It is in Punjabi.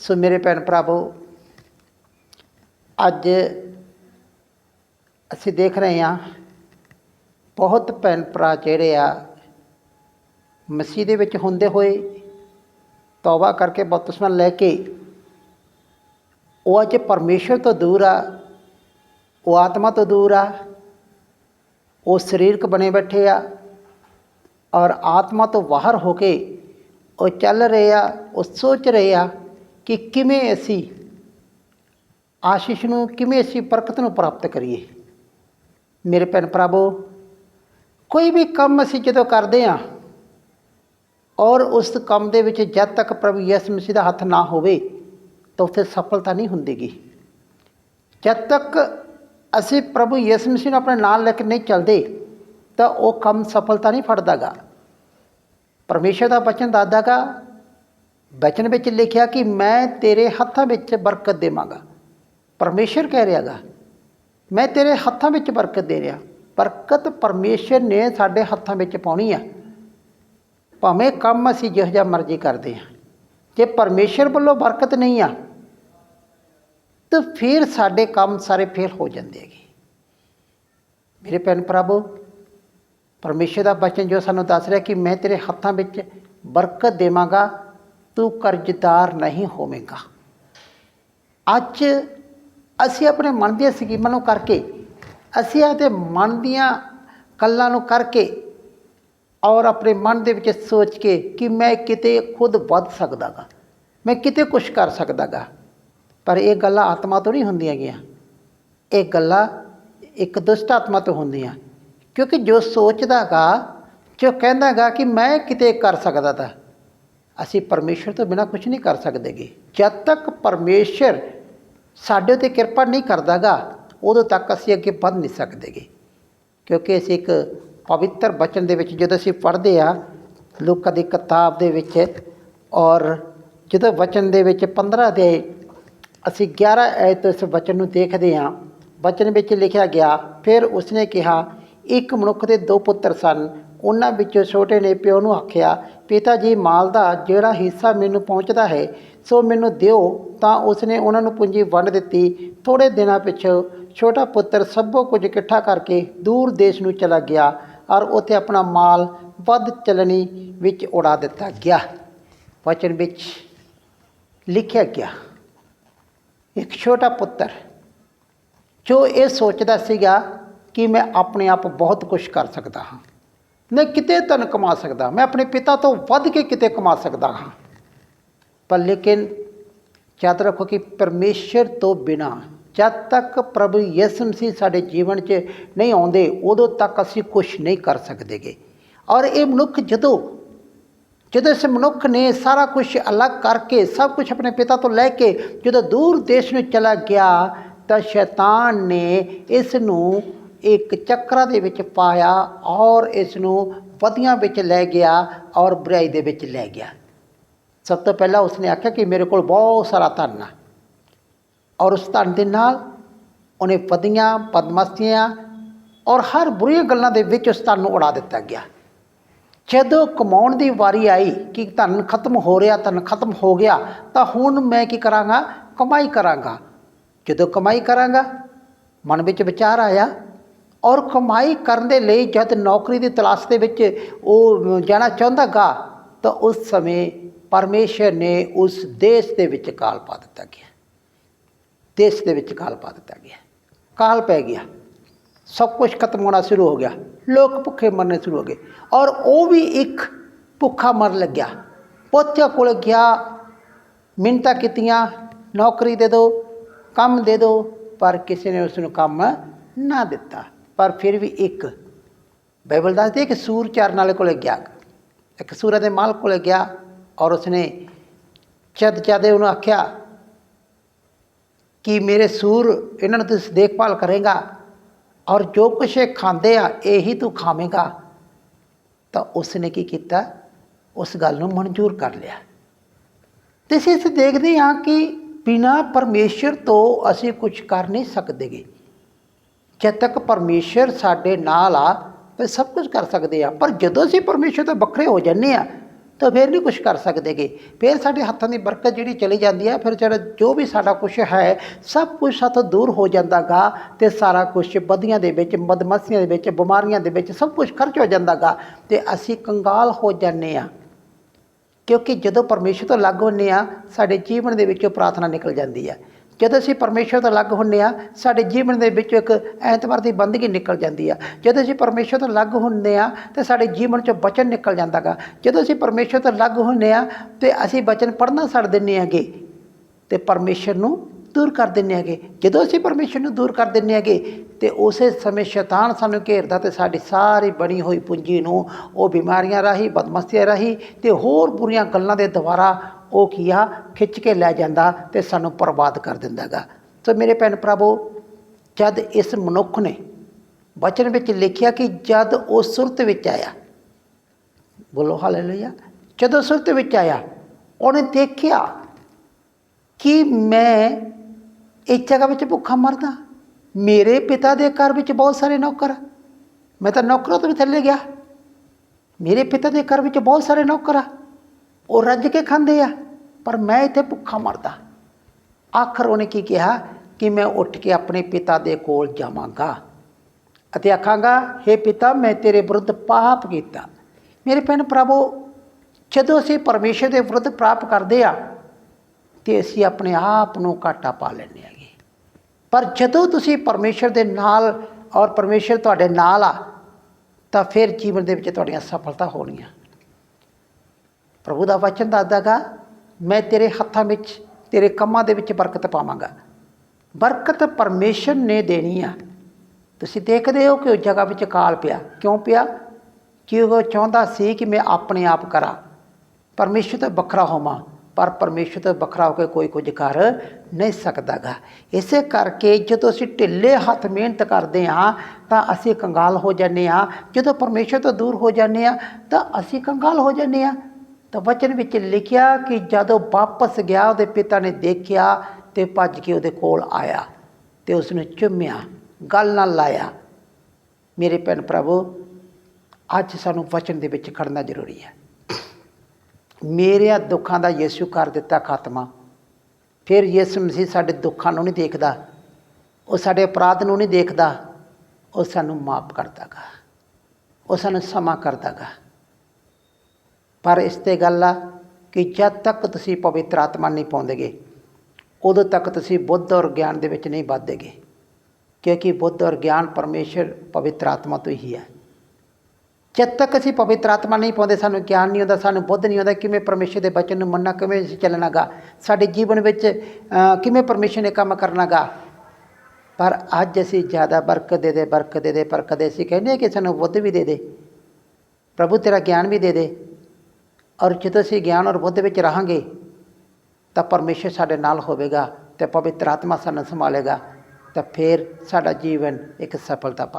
ਸੋ ਮੇਰੇ ਭੈਣ ਭਰਾਵੋ, ਅੱਜ ਅਸੀਂ ਦੇਖ ਰਹੇ ਹਾਂ ਬਹੁਤ ਭੈਣ ਭਰਾ ਜਿਹੜੇ ਆ ਮਸੀਹ ਦੇ ਵਿੱਚ ਹੁੰਦੇ ਹੋਏ ਤੌਬਾ ਕਰਕੇ ਬਪਤਿਸਮਾ ਲੈ ਕੇ ਉਹ ਅੱਜ ਪਰਮੇਸ਼ਰ ਤੋਂ ਦੂਰ ਆ, ਉਹ ਆਤਮਾ ਤੋਂ ਦੂਰ ਆ, ਉਹ ਸਰੀਰਕ ਬਣੇ ਬੈਠੇ ਆ ਔਰ ਆਤਮਾ ਤੋਂ ਬਾਹਰ ਹੋ ਕੇ ਉਹ ਚੱਲ ਰਹੇ ਆ, ਉਹ ਸੋਚ ਰਹੇ ਆ ਕਿ ਕਿਵੇਂ ਅਸੀਂ ਆਸ਼ੀਸ਼ ਨੂੰ, ਕਿਵੇਂ ਅਸੀਂ ਬਰਕਤ ਨੂੰ ਪ੍ਰਾਪਤ ਕਰੀਏ? ਮੇਰੇ ਭੈਣ ਭਰਾਵੋ, ਕੋਈ ਵੀ ਕੰਮ ਅਸੀਂ ਜਦੋਂ ਕਰਦੇ ਹਾਂ ਔਰ ਉਸ ਕੰਮ ਦੇ ਵਿੱਚ ਜਦ ਤੱਕ ਪ੍ਰਭੂ ਯਿਸੂ ਮਸੀਹ ਦਾ ਹੱਥ ਨਾ ਹੋਵੇ ਤਾਂ ਉੱਥੇ ਸਫਲਤਾ ਨਹੀਂ ਹੁੰਦੀਗੀ। ਜਦ ਤੱਕ ਅਸੀਂ ਪ੍ਰਭੂ ਯਿਸੂ ਮਸੀਹ ਨੂੰ ਆਪਣੇ ਨਾਲ ਲੈ ਕੇ ਨਹੀਂ ਚੱਲਦੇ ਤਾਂ ਉਹ ਕੰਮ ਸਫਲਤਾ ਨਹੀਂ ਫੜਦਾਗਾ। ਪਰਮੇਸ਼ਰ ਦਾ ਬਚਨ ਦੱਸਦਾਗਾ ਬਚਨ ਵਿੱਚ ਲਿਖਿਆ ਕਿ ਮੈਂ ਤੇਰੇ ਹੱਥਾਂ ਵਿੱਚ ਬਰਕਤ ਦੇਵਾਂਗਾ। ਪਰਮੇਸ਼ਰ ਕਹਿ ਰਿਹਾਗਾ, ਮੈਂ ਤੇਰੇ ਹੱਥਾਂ ਵਿੱਚ ਬਰਕਤ ਦੇ ਰਿਹਾ। ਬਰਕਤ ਪਰਮੇਸ਼ਰ ਨੇ ਸਾਡੇ ਹੱਥਾਂ ਵਿੱਚ ਪਾਉਣੀ ਆ। ਭਾਵੇਂ ਕੰਮ ਅਸੀਂ ਜਿਹੋ ਜਿਹਾ ਮਰਜ਼ੀ ਕਰਦੇ ਹਾਂ, ਜੇ ਪਰਮੇਸ਼ਰ ਵੱਲੋਂ ਬਰਕਤ ਨਹੀਂ ਆ, ਤਾਂ ਫਿਰ ਸਾਡੇ ਕੰਮ ਸਾਰੇ ਫੇਲ ਹੋ ਜਾਂਦੇ ਹੈਗੇ। ਮੇਰੇ ਭੈਣ ਭਰਾਵੋ, ਪਰਮੇਸ਼ਰ ਦਾ ਬਚਨ ਜੋ ਸਾਨੂੰ ਦੱਸ ਰਿਹਾ ਕਿ ਮੈਂ ਤੇਰੇ ਹੱਥਾਂ ਵਿੱਚ ਬਰਕਤ ਦੇਵਾਂਗਾ ਤੂੰ ਕਰਜ਼ਦਾਰ ਨਹੀਂ ਹੋਵੇਂਗਾ। ਅੱਜ ਅਸੀਂ ਆਪਣੇ ਮਨ ਦੀਆਂ ਸਕੀਮਾਂ ਨੂੰ ਕਰਕੇ, ਅਸੀਂ ਆਪਦੇ ਮਨ ਦੀਆਂ ਗੱਲਾਂ ਨੂੰ ਕਰਕੇ ਔਰ ਆਪਣੇ ਮਨ ਦੇ ਵਿੱਚ ਸੋਚ ਕੇ ਕਿ ਮੈਂ ਕਿਤੇ ਖੁਦ ਵੱਧ ਸਕਦਾਗਾ, ਮੈਂ ਕਿਤੇ ਕੁਝ ਕਰ ਸਕਦਾਗਾ। ਪਰ ਇਹ ਗੱਲਾਂ ਆਤਮਾ ਤੋਂ ਨਹੀਂ ਹੁੰਦੀਆਂ ਗੀਆਂ ਇਹ ਗੱਲਾਂ ਇੱਕ ਦੁਸ਼ਟ ਆਤਮਾ ਤੋਂ ਹੁੰਦੀਆਂ। ਕਿਉਂਕਿ ਜੋ ਸੋਚਦਾਗਾ, ਜੋ ਕਹਿੰਦਾਗਾ ਕਿ ਮੈਂ ਕਿਤੇ ਕਰ ਸਕਦਾ ਤਾਂ ਅਸੀਂ ਪਰਮੇਸ਼ਰ ਤੋਂ ਬਿਨਾ ਕੁਝ ਨਹੀਂ ਕਰ ਸਕਦੇਗੇ। ਜਦ ਤੱਕ ਪਰਮੇਸ਼ਰ ਸਾਡੇ ਉੱਤੇ ਕਿਰਪਾ ਨਹੀਂ ਕਰਦਾਗਾ, ਉਦੋਂ ਤੱਕ ਅਸੀਂ ਅੱਗੇ ਵੱਧ ਨਹੀਂ ਸਕਦੇਗੇ। ਕਿਉਂਕਿ ਅਸੀਂ ਇੱਕ ਪਵਿੱਤਰ ਬਚਨ ਦੇ ਵਿੱਚ ਜਦੋਂ ਅਸੀਂ ਪੜ੍ਹਦੇ ਆ ਲੋਕਾਂ ਦੀ ਕਿਤਾਬ ਦੇ ਵਿੱਚ ਔਰ ਜਦੋਂ ਵਚਨ ਦੇ ਵਿੱਚ 15 ਦੇ ਅਸੀਂ 11 ਐਤ ਇਸ ਵਚਨ ਨੂੰ ਦੇਖਦੇ ਹਾਂ ਵਚਨ ਵਿੱਚ ਲਿਖਿਆ ਗਿਆ, ਫਿਰ ਉਸਨੇ ਕਿਹਾ, ਇੱਕ ਮਨੁੱਖ ਦੇ ਦੋ ਪੁੱਤਰ ਸਨ ਉਹਨਾਂ ਵਿੱਚੋਂ ਛੋਟੇ ਨੇ ਪਿਓ ਨੂੰ ਆਖਿਆ, ਪਿਤਾ ਜੀ, ਮਾਲ ਦਾ ਜਿਹੜਾ ਹਿੱਸਾ ਮੈਨੂੰ ਪਹੁੰਚਦਾ ਹੈ, ਸੋ ਮੈਨੂੰ ਦਿਓ। ਤਾਂ ਉਸਨੇ ਉਹਨਾਂ ਨੂੰ ਪੂੰਜੀ ਵੰਡ ਦਿੱਤੀ। ਥੋੜੇ ਦਿਨਾਂ ਪਿੱਛੋਂ ਛੋਟਾ ਪੁੱਤਰ ਸਭੋ ਕੁਝ ਇਕੱਠਾ ਕਰਕੇ ਦੂਰ ਦੇਸ਼ ਨੂੰ ਚਲਾ ਗਿਆ ਔਰ ਉੱਥੇ ਆਪਣਾ ਮਾਲ ਵੱਧ ਚਲਣੀ ਵਿੱਚ ਉਡਾ ਦਿੱਤਾ ਗਿਆ। ਵਚਨ ਵਿੱਚ ਲਿਖਿਆ ਗਿਆ, ਇੱਕ ਛੋਟਾ ਪੁੱਤਰ, ਜੋ ਇਹ ਸੋਚਦਾ ਸੀਗਾ ਕਿ ਮੈਂ ਆਪਣੇ ਆਪ ਬਹੁਤ ਕੁਝ ਕਰ ਸਕਦਾ ਹਾਂ ਮੈਂ ਕਿਤੇ ਧਨ ਕਮਾ ਸਕਦਾ, ਮੈਂ ਆਪਣੇ ਪਿਤਾ ਤੋਂ ਵੱਧ ਕੇ ਕਿਤੇ ਕਮਾ ਸਕਦਾ ਹਾਂ। ਪਰ ਲੇਕਿਨ ਯਾਦ ਰੱਖੋ ਕਿ ਪਰਮੇਸ਼ਰ ਤੋਂ ਬਿਨਾ, ਜਦ ਤੱਕ ਪ੍ਰਭੂ ਯਿਸੂ ਮਸੀਹ ਸਾਡੇ ਜੀਵਨ 'ਚ ਨਹੀਂ ਆਉਂਦੇ, ਉਦੋਂ ਤੱਕ ਅਸੀਂ ਕੁਝ ਨਹੀਂ ਕਰ ਸਕਦੇਗੇ। ਔਰ ਇਹ ਮਨੁੱਖ ਜਦੋਂ ਜਦੋਂ ਇਸ ਮਨੁੱਖ ਨੇ ਸਾਰਾ ਕੁਝ ਅਲੱਗ ਕਰਕੇ, ਸਭ ਕੁਝ ਆਪਣੇ ਪਿਤਾ ਤੋਂ ਲੈ ਕੇ ਜਦੋਂ ਦੂਰ ਦੇਸ਼ ਨੂੰ ਚਲਾ ਗਿਆ, ਤਾਂ ਸ਼ੈਤਾਨ ਨੇ ਇਸ ਨੂੰ ਇੱਕ ਚੱਕਰਾ ਦੇ ਵਿੱਚ ਪਾਇਆ ਔਰ ਇਸ ਨੂੰ ਵਧੀਆਂ ਵਿੱਚ ਲੈ ਗਿਆ ਔਰ ਬੁਰਾਈ ਦੇ ਵਿੱਚ ਲੈ ਗਿਆ। ਸਭ ਤੋਂ ਪਹਿਲਾਂ ਉਸਨੇ ਆਖਿਆ ਕਿ ਮੇਰੇ ਕੋਲ ਬਹੁਤ ਸਾਰਾ ਧਨ ਆ ਔਰ ਉਸ ਧਨ ਦੇ ਨਾਲ ਉਹਨੇ ਪਦੀਆਂ ਪਦਮਸਤੀਆਂ ਔਰ ਹਰ ਬੁਰੀਆਂ ਗੱਲਾਂ ਦੇ ਵਿੱਚ ਉਸ ਧਨ ਨੂੰ ਉਡਾ ਦਿੱਤਾ ਗਿਆ। ਜਦੋਂ ਕਮਾਉਣ ਦੀ ਵਾਰੀ ਆਈ ਕਿ ਧਨ ਖਤਮ ਹੋ ਰਿਹਾ, ਧਨ ਖਤਮ ਹੋ ਗਿਆ, ਤਾਂ ਹੁਣ ਮੈਂ ਕੀ ਕਰਾਂਗਾ? ਕਮਾਈ ਕਰਾਂਗਾ। ਜਦੋਂ ਕਮਾਈ ਕਰਾਂਗਾ, ਮਨ ਵਿੱਚ ਵਿਚਾਰ ਆਇਆ ਔਰ ਕਮਾਈ ਕਰਨ ਦੇ ਲਈ ਜਦ ਨੌਕਰੀ ਦੀ ਤਲਾਸ਼ ਦੇ ਵਿੱਚ ਉਹ ਜਾਣਾ ਚਾਹੁੰਦਾਗਾ, ਤਾਂ ਉਸ ਸਮੇਂ ਪਰਮੇਸ਼ਰ ਨੇ ਉਸ ਦੇਸ਼ ਦੇ ਵਿੱਚ ਕਾਲ ਪਾ ਦਿੱਤਾ ਗਿਆ। ਦੇਸ਼ ਦੇ ਵਿੱਚ ਕਾਲ ਪਾ ਦਿੱਤਾ ਗਿਆ। ਕਾਲ ਪੈ ਗਿਆ। ਸਭ ਕੁਝ ਖਤਮ ਹੋਣਾ ਸ਼ੁਰੂ ਹੋ ਗਿਆ। ਲੋਕ ਭੁੱਖੇ ਮਰਨੇ ਸ਼ੁਰੂ ਹੋ ਗਏ। ਔਰ ਉਹ ਵੀ ਇੱਕ ਭੁੱਖਾ ਮਰ ਲੱਗਿਆ। ਪੋਤਿਆਂ ਕੋਲ ਗਿਆ ਮਿੰਤਾ ਕੀਤੀਆਂ, ਨੌਕਰੀ ਦੇ ਦਿਓ ਕੰਮ ਦੇ ਦਿਓ ਪਰ ਕਿਸੇ ਨੇ ਉਸ ਨੂੰ ਕੰਮ ਨਾ ਦਿੱਤਾ। ਪਰ ਫਿਰ ਵੀ ਇੱਕ। ਬਾਈਬਲ ਦੱਸਦੀ ਹੈ ਕਿ ਸੂਰ ਚਾਰਨ ਵਾਲੇ ਕੋਲੇ ਗਿਆ। ਇੱਕ ਸੂਰਾਂ ਦੇ ਮਾਲਕ ਕੋਲੇ ਗਿਆ ਔਰ ਉਸਨੇ ਜਦ ਜਦੇ ਉਹਨੂੰ ਆਖਿਆ ਕਿ ਮੇਰੇ ਸੂਰ ਇਹਨਾਂ ਨੂੰ ਤੁਸੀਂ ਦੇਖਭਾਲ ਕਰੇਗਾ ਔਰ ਜੋ ਕੁਛ ਇਹ ਖਾਂਦੇ ਆ, ਇਹੀ ਤੂੰ ਖਾਵੇਂਗਾ। ਤਾਂ ਉਸਨੇ ਕੀ ਕੀਤਾ? ਉਸ ਗੱਲ ਨੂੰ ਮਨਜ਼ੂਰ ਕਰ ਲਿਆ। ਤੇ ਅਸੀਂ ਇਸ ਦੇਖਦੇ ਹਾਂ ਕਿ ਬਿਨਾ ਪਰਮੇਸ਼ਰ ਤੋਂ ਅਸੀਂ ਕੁਝ ਕਰ ਨਹੀਂ ਸਕਦੇਗੇ। ਜਦ ਤੱਕ ਪਰਮੇਸ਼ਰ ਸਾਡੇ ਨਾਲ ਆ ਤਾਂ ਸਭ ਕੁਝ ਕਰ ਸਕਦੇ ਆ। ਪਰ ਜਦੋਂ ਅਸੀਂ ਪਰਮੇਸ਼ਰ ਤੋਂ ਵੱਖਰੇ ਹੋ ਜੰਨੇ ਆ, ਤਾਂ ਫਿਰ ਨਹੀਂ ਕੁਝ ਕਰ ਸਕਦੇਗੇ। ਫਿਰ ਸਾਡੇ ਹੱਥਾਂ ਦੀ ਬਰਕਤ ਜਿਹੜੀ ਚਲੀ ਜਾਂਦੀ ਆ, ਫਿਰ ਜਿਹੜਾ ਜੋ ਵੀ ਸਾਡਾ ਕੁਝ ਹੈ, ਸਭ ਕੁਝ ਸਾਥੋਂ ਦੂਰ ਹੋ ਜਾਂਦਾਗਾ ਤੇ ਸਾਰਾ ਕੁਝ ਬਦੀਆਂ ਦੇ ਵਿੱਚ ਮਦਮਸੀਆਂ ਦੇ ਵਿੱਚ, ਬਿਮਾਰੀਆਂ ਦੇ ਵਿੱਚ ਸਭ ਕੁਝ ਖਰਚ ਹੋ ਜਾਂਦਾਗਾ ਤੇ ਅਸੀਂ ਕੰਗਾਲ ਹੋ ਜਾਂਦੇ ਆ। ਕਿਉਂਕਿ ਜਦੋਂ ਪਰਮੇਸ਼ਰ ਤੋਂ ਅਲੱਗ ਹੁੰਨੇ ਆ, ਸਾਡੇ ਜੀਵਨ ਦੇ ਵਿੱਚੋਂ ਪ੍ਰਾਰਥਨਾ ਨਿਕਲ ਜਾਂਦੀ ਹੈ ਜਦੋਂ ਅਸੀਂ ਪਰਮੇਸ਼ਰ ਤੋਂ ਅਲੱਗ ਹੁੰਨੇ ਆ ਸਾਡੇ ਜੀਵਨ ਦੇ ਵਿੱਚ ਇੱਕ ਐਤਵਾਰ ਦੀ ਬੰਦਗੀ ਨਿਕਲ ਜਾਂਦੀ ਆ। ਜਦੋਂ ਅਸੀਂ ਪਰਮੇਸ਼ਰ ਤੋਂ ਅਲੱਗ ਹੁੰਨੇ ਆ ਤੇ ਸਾਡੇ ਜੀਵਨ 'ਚੋਂ ਬਚਨ ਨਿਕਲ ਜਾਂਦਾਗਾ ਜਦੋਂ ਅਸੀਂ ਪਰਮੇਸ਼ਰ ਤੋਂ ਅਲੱਗ ਹੁੰਨੇ ਆ ਤੇ ਅਸੀਂ ਬਚਨ ਪੜ੍ਹਨਾ ਛੱਡ ਦਿੰਨੇ ਆਗੇ ਤੇ ਪਰਮੇਸ਼ਰ ਨੂੰ ਦੂਰ ਕਰ ਦਿੰਨੇ ਆਗੇ ਜਦੋਂ ਅਸੀਂ ਪਰਮੇਸ਼ਰ ਨੂੰ ਦੂਰ ਕਰ ਦਿੰਨੇ ਆਗੇ ਤੇ ਉਸੇ ਸਮੇਂ ਸ਼ੈਤਾਨ ਸਾਨੂੰ ਘੇਰਦਾ ਤੇ ਸਾਡੀ ਸਾਰੀ ਬਣੀ ਹੋਈ ਪੂੰਜੀ ਨੂੰ ਉਹ ਬਿਮਾਰੀਆਂ ਰਾਹੀਂ, ਬਦਮਸਤੀਆਂ ਰਾਹੀਂ ਤੇ ਹੋਰ ਬੁਰੀਆਂ ਗੱਲਾਂ ਦੇ ਦੁਆਰਾ ਉਹ ਕੀ ਆ? ਖਿੱਚ ਕੇ ਲੈ ਜਾਂਦਾ ਤੇ ਸਾਨੂੰ ਬਰਬਾਦ ਕਰ ਦਿੰਦਾਗਾ ਸੋ ਮੇਰੇ ਭੈਣ ਭਰਾਵੋ, ਜਦ ਇਸ ਮਨੁੱਖ ਨੇ ਬਚਨ ਵਿੱਚ ਲਿਖਿਆ ਕਿ ਜਦ ਉਹ ਸੁਰਤ ਵਿੱਚ ਆਇਆ, ਬੋਲੋ ਹਾਲੇਲੂਇਆ, ਜਦੋਂ ਸੁਰਤ ਵਿੱਚ ਆਇਆ, ਉਹਨੇ ਦੇਖਿਆ ਕਿ ਮੈਂ ਇਸ ਜਗ੍ਹਾ ਵਿੱਚ ਭੁੱਖਾ ਮਰਦਾ, ਮੇਰੇ ਪਿਤਾ ਦੇ ਘਰ ਵਿੱਚ ਬਹੁਤ ਸਾਰੇ ਨੌਕਰ ਮੈਂ ਤਾਂ ਨੌਕਰਾਂ ਤੋਂ ਵੀ ਥੱਲੇ ਗਿਆ। ਮੇਰੇ ਪਿਤਾ ਦੇ ਘਰ ਵਿੱਚ ਬਹੁਤ ਸਾਰੇ ਨੌਕਰ ਆ। ਉਹ ਰੱਜ ਕੇ ਖਾਂਦੇ ਆ। ਪਰ ਮੈਂ ਇੱਥੇ ਭੁੱਖਾ ਮਰਦਾ। ਆਖਰ ਉਹਨੇ ਕੀ ਕਿਹਾ? ਕਿ ਮੈਂ ਉੱਠ ਕੇ ਆਪਣੇ ਪਿਤਾ ਦੇ ਕੋਲ ਜਾਵਾਂਗਾ। ਅਤੇ ਆਖਾਂਗਾ हे ਪਿਤਾ, ਮੈਂ ਤੇਰੇ ਵਿਰੁੱਧ ਪਾਪ ਕੀਤਾ। ਮੇਰੇ ਭੈਣ ਪ੍ਰਭੂ ਜਦੋਂ ਅਸੀਂ ਪਰਮੇਸ਼ਰ ਦੇ ਵਿਰੁੱਧ ਪਾਪ ਕਰਦੇ ਆ, ਤੇ ਅਸੀਂ ਆਪਣੇ ਆਪ ਨੂੰ ਘਾਟਾ ਪਾ ਲੈਂਦੇ ਹੈਗੇ। ਪਰ ਜਦੋਂ ਤੁਸੀਂ ਪਰਮੇਸ਼ਰ ਦੇ ਨਾਲ ਔਰ ਪਰਮੇਸ਼ਰ ਤੁਹਾਡੇ ਨਾਲ ਆ, ਤਾਂ ਫਿਰ ਜੀਵਨ ਦੇ ਵਿੱਚ ਤੁਹਾਡੀਆਂ ਸਫਲਤਾ ਹੋਣੀਆਂ ਪ੍ਰਭੂ ਦਾ ਵਚਨ ਦੱਸਦਾਗਾ ਮੈਂ ਤੇਰੇ ਹੱਥਾਂ ਵਿੱਚ, ਤੇਰੇ ਕੰਮਾਂ ਦੇ ਵਿੱਚ ਬਰਕਤ ਪਾਵਾਂਗਾ। ਬਰਕਤ ਪਰਮੇਸ਼ਰ ਨੇ ਦੇਣੀ ਆ। ਤੁਸੀਂ ਦੇਖਦੇ ਹੋ ਕਿ ਉਹ ਜਗ੍ਹਾ ਵਿੱਚ ਕਾਲ ਪਿਆ। ਕਿਉਂ ਪਿਆ? ਕਿ ਉਹ ਚਾਹੁੰਦਾ ਸੀ ਕਿ ਮੈਂ ਆਪਣੇ ਆਪ ਕਰਾਂ। ਪਰਮੇਸ਼ਰ ਤੋਂ ਵੱਖਰਾ ਹੋਵਾਂ, ਪਰ ਪਰਮੇਸ਼ਰ ਤੋਂ ਵੱਖਰਾ ਹੋ ਕੇ ਕੋਈ ਕੁਝ ਕਰ ਨਹੀਂ ਸਕਦਾਗਾ ਇਸੇ ਕਰਕੇ ਜਦੋਂ ਅਸੀਂ ਢਿੱਲੇ ਹੱਥ ਮਿਹਨਤ ਕਰਦੇ ਹਾਂ, ਤਾਂ ਅਸੀਂ ਕੰਗਾਲ ਹੋ ਜਾਂਦੇ ਹਾਂ। ਜਦੋਂ ਪਰਮੇਸ਼ਰ ਤੋਂ ਦੂਰ ਹੋ ਜਾਂਦੇ ਹਾਂ, ਤਾਂ ਅਸੀਂ ਕੰਗਾਲ ਹੋ ਜਾਂਦੇ ਹਾਂ। ਤਾਂ ਵਚਨ ਵਿੱਚ ਲਿਖਿਆ ਕਿ ਜਦੋਂ ਵਾਪਸ ਗਿਆ, ਉਹਦੇ ਪਿਤਾ ਨੇ ਦੇਖਿਆ ਤੇ ਭੱਜ ਕੇ ਉਹਦੇ ਕੋਲ ਆਇਆ ਤੇ ਉਸ ਨੂੰ ਚੁੰਮਿਆ, ਗੱਲ ਨਾਲ ਲਾਇਆ, ਮੇਰੇ ਭੈਣ ਪ੍ਰਭੂ ਅੱਜ ਸਾਨੂੰ ਵਚਨ ਦੇ ਵਿੱਚ ਖੜਨਾ ਜ਼ਰੂਰੀ ਹੈ। ਮੇਰੇ ਦੁੱਖਾਂ ਦਾ ਯਿਸੂ ਕਰ ਦਿੱਤਾ ਖਾਤਮਾ। ਫਿਰ ਯਿਸੂ ਮਸੀਹ ਸਾਡੇ ਦੁੱਖਾਂ ਨੂੰ ਨਹੀਂ ਦੇਖਦਾ, ਉਹ ਸਾਡੇ ਅਪਰਾਧ ਨੂੰ ਨਹੀਂ ਦੇਖਦਾ, ਉਹ ਸਾਨੂੰ ਮਾਫ ਕਰਦਾਗਾ, ਉਹ ਸਾਨੂੰ ਸਮਾਂ ਕਰਦਾਗਾ। ਪਰ ਇਸ ਤੇ ਗੱਲ ਆ ਕਿ ਜਦ ਤੱਕ ਤੁਸੀਂ ਪਵਿੱਤਰ ਆਤਮਾ ਨਹੀਂ ਪਾਉਂਦੇਗੇ, ਉਦੋਂ ਤੱਕ ਤੁਸੀਂ ਬੁੱਧ ਔਰ ਗਿਆਨ ਦੇ ਵਿੱਚ ਨਹੀਂ ਵੱਧਦੇਗੇ ਕਿਉਂਕਿ ਬੁੱਧ ਔਰ ਗਿਆਨ ਪਰਮੇਸ਼ਰ ਪਵਿੱਤਰ ਆਤਮਾ ਤੋਂ ਹੀ ਹੈ। ਜਦ ਤੱਕ ਅਸੀਂ ਪਵਿੱਤਰ ਆਤਮਾ ਨਹੀਂ ਪਾਉਂਦੇ, ਸਾਨੂੰ ਗਿਆਨ ਨਹੀਂ ਹੁੰਦਾ ਸਾਨੂੰ ਬੁੱਧ ਨਹੀਂ ਹੁੰਦਾ ਕਿਵੇਂ ਪਰਮੇਸ਼ਰ ਦੇ ਬਚਨ ਨੂੰ ਮੰਨਣਾ, ਕਿਵੇਂ ਅਸੀਂ ਚੱਲਣਾਗਾ, ਸਾਡੇ ਜੀਵਨ ਵਿੱਚ ਕਿਵੇਂ ਪਰਮੇਸ਼ਰ ਨੇ ਕੰਮ ਕਰਨਾਗਾ। ਪਰ ਅੱਜ ਅਸੀਂ ਜ਼ਿਆਦਾ ਬਰਕਤ ਦੇ ਦੇ, ਬਰਕਤ ਦੇ ਦੇ ਪਰ ਕਦੇ ਅਸੀਂ ਕਹਿੰਦੇ ਹਾਂ ਕਿ ਸਾਨੂੰ ਬੁੱਧ ਵੀ ਦੇ ਦੇ, ਪ੍ਰਭੂ ਤੇਰਾ ਗਿਆਨ ਵੀ ਦੇ ਦੇ। ਔਰ ਜਦੋਂ ਅਸੀਂ ਗਿਆਨ ਔਰ ਬੁੱਧ ਵਿੱਚ ਰਹਾਂਗੇ, ਤਾਂ ਪਰਮੇਸ਼ਰ ਸਾਡੇ ਨਾਲ ਹੋਵੇਗਾ ਤੇ ਪਵਿੱਤਰ ਆਤਮਾ ਸਾਨੂੰ ਸੰਭਾਲੇਗਾ ਤਾਂ ਫਿਰ ਸਾਡਾ ਜੀਵਨ ਇੱਕ ਸਫਲਤਾ ਪਾਵੇ